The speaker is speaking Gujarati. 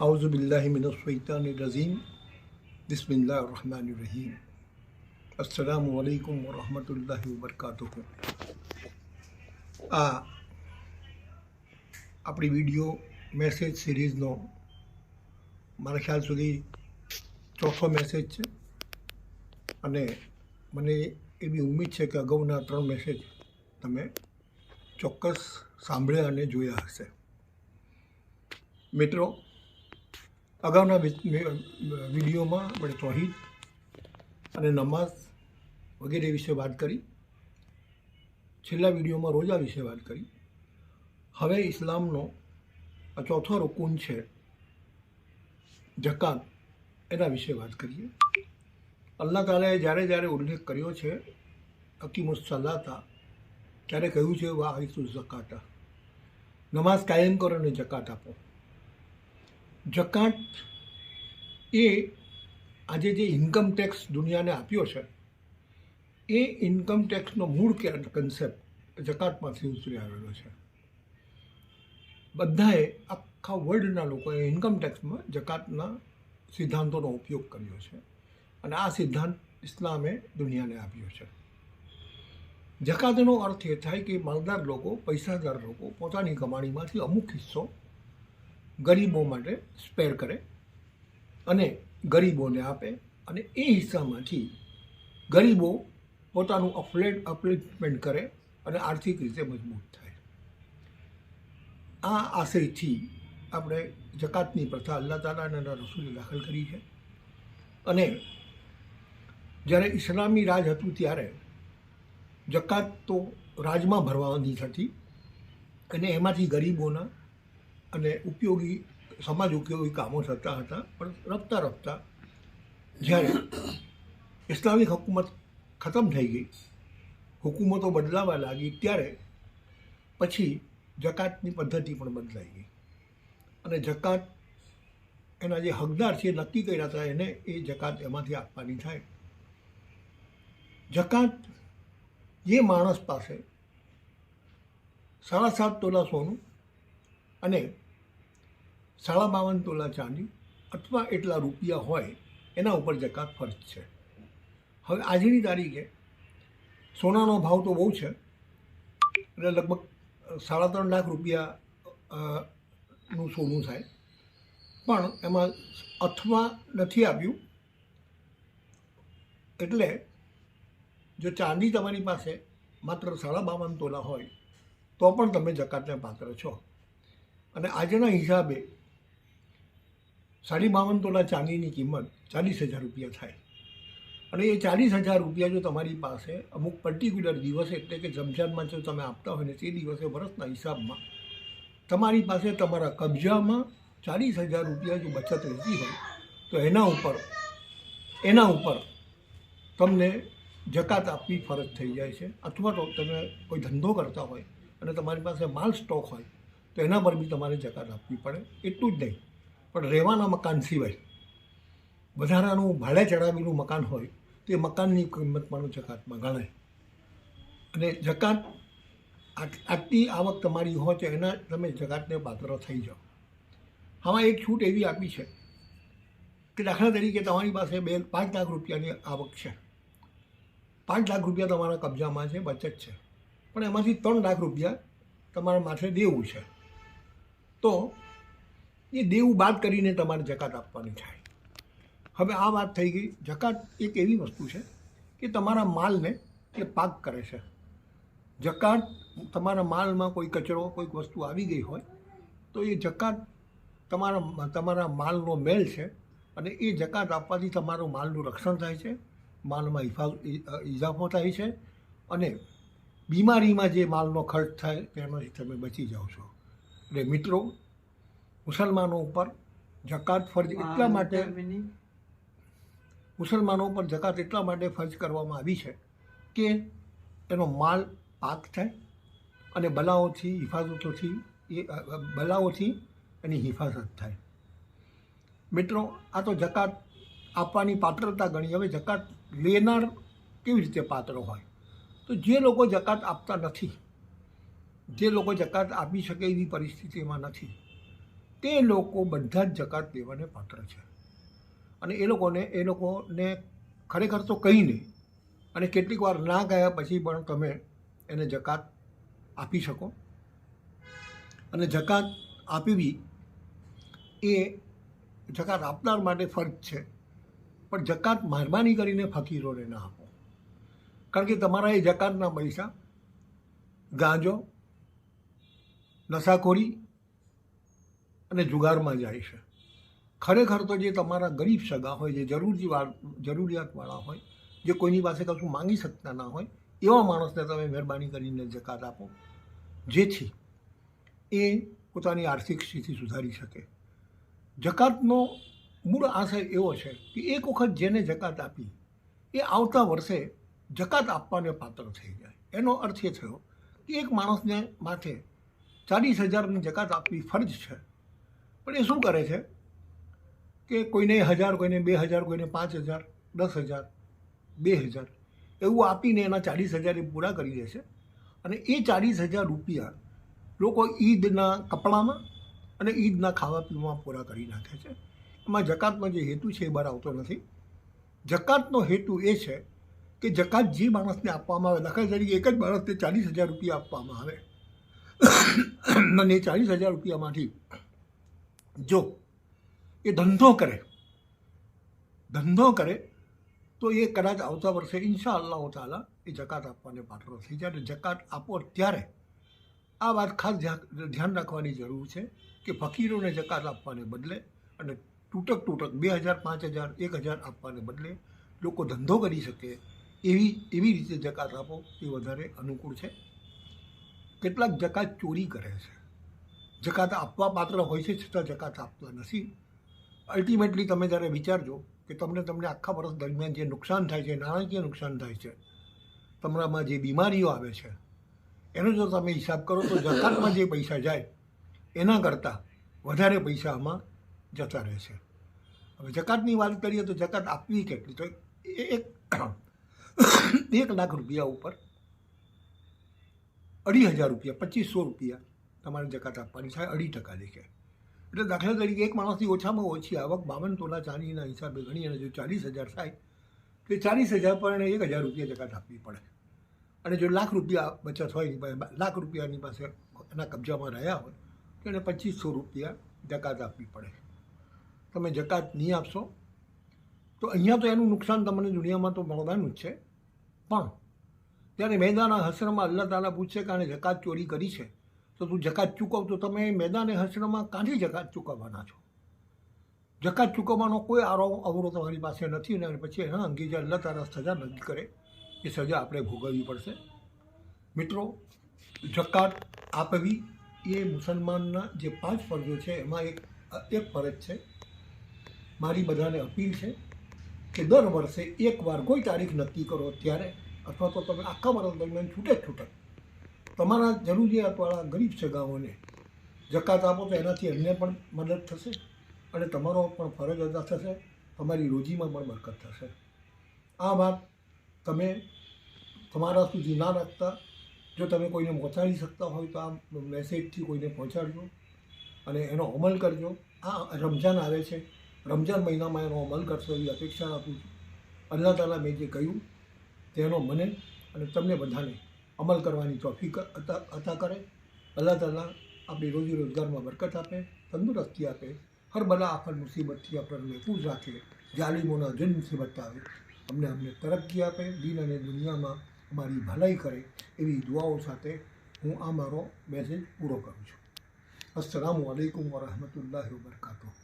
આઉઝુબિલ્લામિનશૈતાનરઝીમ બિસ્મિલ્લા રહમાન રહીમ અસલામ વલૈકુમ વરહમતુલ્લાહ વબરકાતુ આ આપણી વીડિયો મેસેજ સિરીઝનો મારા ખ્યાલ સુધી ચોથો મેસેજ છે. અને મને એવી ઉમ્મીદ છે કે અગાઉના ત્રણ મેસેજ તમે ચોક્કસ સાંભળ્યા અને જોયા હશે. મિત્રો અગાઉના વિડીયોમાં આપણે તોહીદ અને નમાઝ વગેરે વિશે વાત કરી. છેલ્લા વિડીયોમાં રોજા વિશે વાત કરી. હવે ઇસ્લામનો આ ચોથો રૂકુન છે જકાત, એના વિશે વાત કરીએ. અલ્લાહ તાલાએ જ્યારે જ્યારે ઉલ્લેખ કર્યો છે હકીમુસ સલાતા, ત્યારે કહ્યું છે વાહ આઈસુ જકાતા નમાઝ કાયમ કરો અને જકાત આપો. જકાત એ આજે જે ઇન્કમ ટેક્સ દુનિયાને આપ્યો છે, એ ઇન્કમ ટેક્સનો મૂળ કન્સેપ્ટ જકાતમાંથી ઉતરી આવેલો છે. બધાએ આખા વર્લ્ડના લોકોએ ઇન્કમ ટેક્સમાં જકાતના સિદ્ધાંતોનો ઉપયોગ કર્યો છે અને આ સિદ્ધાંત ઇસ્લામે દુનિયાને આપ્યો છે. જકાતનો અર્થ એ થાય કે માલદાર લોકો, પૈસાદાર લોકો પોતાની કમાણીમાંથી અમુક હિસ્સો ગરીબો માટે સ્પેર કરે અને ગરીબોને આપે અને એ હિસ્સામાંથી ગરીબો પોતાનું અપલેટ અપલિફમેન્ટ કરે અને આર્થિક રીતે મજબૂત થાય. આ આશયથી આપણે જકાતની પ્રથા અલ્લાહ તાલા અને રસૂલે દાખલ કરી છે. અને જ્યારે ઇસ્લામી રાજ હતું ત્યારે જકાત તો રાજમાં ભરવાની થતી અને એમાંથી ગરીબોના અને ઉપયોગી, સમાજ ઉપયોગી કામો થતા હતા, પણ રફતા રફતા જ્યારે ઇસ્લામિક હુકુમત ખતમ થઈ ગઈ, હુકુમતો બદલાવા લાગી, ત્યારે પછી જકાતની પદ્ધતિ પણ બદલાઈ ગઈ. અને જકાત એના જે હકદાર છે, નક્કી કર્યા હતા, એને એ જકાત એમાંથી આપવાની થાય. જકાત જે માણસ પાસે સાડા સાત તોલા સોનું અને સાડા બાવન તોલા ચાંદી અથવા એટલા રૂપિયા હોય, એના ઉપર જકાત ફરજ છે. હવે આજની તારીખે સોનાનો ભાવ તો બહુ છે. એટલે લગભગ સાડા ત્રણ લાખ રૂપિયા નું સોનું થાય. પણ એમાં અથવા નથી આપ્યું એટલે જો ચાંદી તમારી પાસે માત્ર સાડા બાવન તોલા હોય, તો પણ તમે જકાતને પાત્ર છો. અને આજના હિસાબે સાડી બાવન તોલા ચાંદીની કિંમત ચાલીસ હજાર રૂપિયા થાય. અને એ ચાલીસ હજાર રૂપિયા જો તમારી પાસે અમુક પર્ટિક્યુલર દિવસે એટલે કે જમજાનમાં જો તમે આપતા હોય ને તે દિવસે વર્ષના હિસાબમાં, તમારી પાસે તમારા કબજામાં ચાલીસ હજાર રૂપિયા જો બચત રહેતી હોય, તો એના ઉપર એના ઉપર તમને જકાત આપવી ફરજ થઈ જાય છે. અથવા તો તમે કોઈ ધંધો કરતા હોય અને તમારી પાસે માલ સ્ટોક હોય, તો એના પર બી તમારે જકાત આપવી પડે. એટલું જ નહીં. પણ રહેવાના મકાન સિવાય વધારાનું ભાડે ચડાવેલું મકાન હોય તે મકાનની કિંમત પણ જકાતમાં ગણાય. અને જકાત આટ- આટલી આવક તમારી હોય તો એના તમે જકાતને પાત્ર થઈ જાઓ. આમાં એક છૂટ એવી આપી છે કે દાખલા તરીકે તમારી પાસે બે, પાંચ લાખ રૂપિયાની આવક છે. પાંચ લાખ રૂપિયા તમારા કબજામાં છે, બચત છે. પણ એમાંથી ત્રણ લાખ રૂપિયા તમારા માથે દેવું છે. તો એ દેવું બાદ કરીને તમારે જકાત આપવાની થાય. હવે આ વાત થઈ ગઈ. જકાત એક એવી વસ્તુ છે કે તમારા માલને એ પાક કરે છે. જકાત તમારા માલમાં કોઈ કચરો, કોઈક વસ્તુ આવી ગઈ હોય, તો એ જકાત તમારા તમારા માલનો મેલ છે અને એ જકાત આપવાથી તમારું માલનું રક્ષણ થાય છે, માલમાં ઇફા ઇજાફો થાય છે અને બીમારીમાં જે માલનો ખર્ચ થાય તેમાંથી તમે બચી જાઓ છો. એટલે મિત્રો મુસલમાનો ઉપર જકાત ફરજ એટલા માટે મુસલમાનો ઉપર જકાત એટલા માટે ફરજ કરવામાં આવી છે કે એનો માલ પાક થાય અને બલાઓથી હિફાજતોથી એ બલાઓથી એની હિફાજત થાય. મિત્રો આ તો જકાત આપવાની પાત્રતા ગણી. હવે જકાત લેનાર કેવી રીતે પાત્ર હોય? તો જે લોકો જકાત આપતા નથી જે લોકો જકાત આપી શકે એવી પરિસ્થિતિમાં નથી તે લોકો બધા જ જકાત લેવાને પાત્ર છે. અને એ લોકોને એ લોકોને ખરેખર તો કંઈ નહીં. અને કેટલીક વાર ના ગયા પછી પણ તમે એને જકાત આપી શકો. અને જકાત આપવી એ જકાત આપનાર માટે ફરજ છે. પણ જકાત મહેરબાની કરીને ફકીરોને ના આપો. કારણ કે તમારા એ જકાતના પૈસા ગાંજો, નશાખોરી અને જુગારમાં જાય છે. ખરેખર તો જે તમારા ગરીબ સગા હોય, જે જરૂરી જરૂરિયાતવાળા હોય, જે કોઈની પાસે કશું માંગી શકતા ના હોય, એવા માણસને તમે મહેરબાની કરીને જકાત આપો, જેથી એ પોતાની આર્થિક સ્થિતિ સુધારી શકે. જકાતનો મૂળ આશય એવો છે કે એક વખત જેને જકાત આપી, એ આવતા વર્ષે જકાત આપવાને પાત્ર થઈ જાય. એનો અર્થ એ થયો કે એક માણસને માથે ચાલીસ હજારની જકાત આપવી ફરજ છે. પણ એ શું કરે છે? કે કોઈને હજાર, કોઈને બે હજાર, કોઈને પાંચ હજાર, દસ હજાર, બે હજાર, એવું આપીને એના ચાલીસ હજાર એ પૂરા કરી દે છે. અને એ ચાલીસ હજાર રૂપિયા લોકો ઈદના કપડામાં અને ઈદના ખાવા પીવામાં પૂરા કરી નાખે છે. એમાં જકાતનો જે હેતુ છે એ બહાર આવતો નથી. જકાતનો હેતુ એ છે કે જકાત જે માણસને આપવામાં આવે, દાખલા તરીકે એક જ માણસને ચાલીસ હજાર રૂપિયા આપવામાં આવે. અને ચાલીસ હજાર રૂપિયામાંથી જો એ ધંધો કરે ધંધો કરે, તો એ કદાચ આવતા વર્ષે ઇન્શા અલ્લાહ તાલા એ જકાત આપવાને પાત્ર થઈ જાય અને જકાત આપો ત્યારે આ વાત ખાસ ધ્યા- ધ્યાન રાખવાની જરૂર છે કે ફકીરોને જકાત આપવાને બદલે અને તૂટક તૂટક બે હજાર, પાંચ હજાર, એક હજાર આપવાને બદલે લોકો ધંધો કરી શકે એવી એવી રીતે જકાત આપો એ વધારે અનુકૂળ છે. કેટલાક જકાત ચોરી કરે છે. જકાત આપવા પાત્ર હોય છે છતાં જકાત આપતા નથી. અલ્ટિમેટલી તમે જ્યારે વિચારજો કે તમને તમને આખા વર્ષ દરમિયાન જે નુકસાન થાય છે, નાણાકીય નુકસાન થાય છે, તમારામાં જે બીમારીઓ આવે છે, એનો જો તમે હિસાબ કરો તો જકાતમાં જે પૈસા જાય, એના કરતાં વધારે પૈસા આમાં જતા રહે છે હવે જકાતની વાત કરીએ તો જકાત આપવી કેટલી? તો એક એક લાખ રૂપિયા ઉપર અઢી હજાર રૂપિયા, પચીસો રૂપિયા તમારે જકાત આપવાની થાય અઢી ટકા લેખે એટલે દાખલા તરીકે એક માણસની ઓછામાં ઓછી આવક બાવન તોલા ચાંદીના હિસાબે ગણી અને જો ચાલીસ હજાર થાય, તો એ ચાલીસ હજાર પર એને એક હજાર રૂપિયા જકાત આપવી પડે. અને જો લાખ રૂપિયા બચત હોય લાખ રૂપિયાની પાસે એના કબજામાં રહ્યા હોય, તો એને પચીસો રૂપિયા જકાત આપવી પડે. તમે જકાત નહીં આપશો, તો અહીંયા તો એનું નુકસાન તમને દુનિયામાં તો મળવાનું જ છે. પણ, ત્યારે મેદાના હસરમાં અલ્લાહ તાલા પૂછશે કે આને જકાત ચોરી કરી છે? તો તું જકાત ચૂકવ, તો તમે મેદાને હસરમાં કાંથી જકાત ચૂકવવાના છો? જકાત ચૂકવવાનો કોઈ આરો અવરો તમારી પાસે નથી અને પછી એના અંગે જે અલ્લાહ સજા નક્કી કરે, એ સજા આપણે ભોગવવી પડશે. મિત્રો, જકાત આપવી એ મુસલમાનના જે પાંચ ફરજો છે, એમાં એક એક ફરજ છે. મારી બધાને અપીલ છે કે દર વર્ષે એકવાર કોઈ તારીખ નક્કી કરો ત્યારે, અથવા તો તમે આખા વર્ષ દરમિયાન છૂટે છૂટક તમારા જરૂરિયાતવાળા ગરીબ સગાઓને જકાત આપો તો એનાથી એમને પણ મદદ થશે અને તમારો પણ ફરજ અદા થશે, તમારી રોજીમાં પણ બરકત થશે. આ વાત તમે તમારા સુધી ના રાખતા. જો તમે કોઈને પહોંચાડી શકતા હોય તો આ મેસેજથી કોઈને પહોંચાડજો અને એનો અમલ કરજો. આ રમઝાન આવે છે. રમઝાન મહિનામાં એનો અમલ કરશો એવી અપેક્ષા રાખું છું. અલ્લાહ તાલા મેં જે કહ્યું તેનો મને અને તમને બધાને અમલ કરવાની તોફીક અતા કરે, અલ્લાહ તાલા આપણી રોજી રોજગારમાં બરકત આપે, તંદુરસ્તી આપે, હર બલા આફત મુસીબતથી આપણને મહેફૂઝ રાખે, જાલિમોના જન મુસીબત આવે, અમને અમને તરક્કી આપે, દિન અને દુનિયામાં અમારી ભલાઈ કરે, એવી દુઆઓ સાથે હું આ મારો મેસેજ પૂરો કરું છું. અસલામ વાલેકુમ વરહમતુલ્લાહ વબરકાતુહ.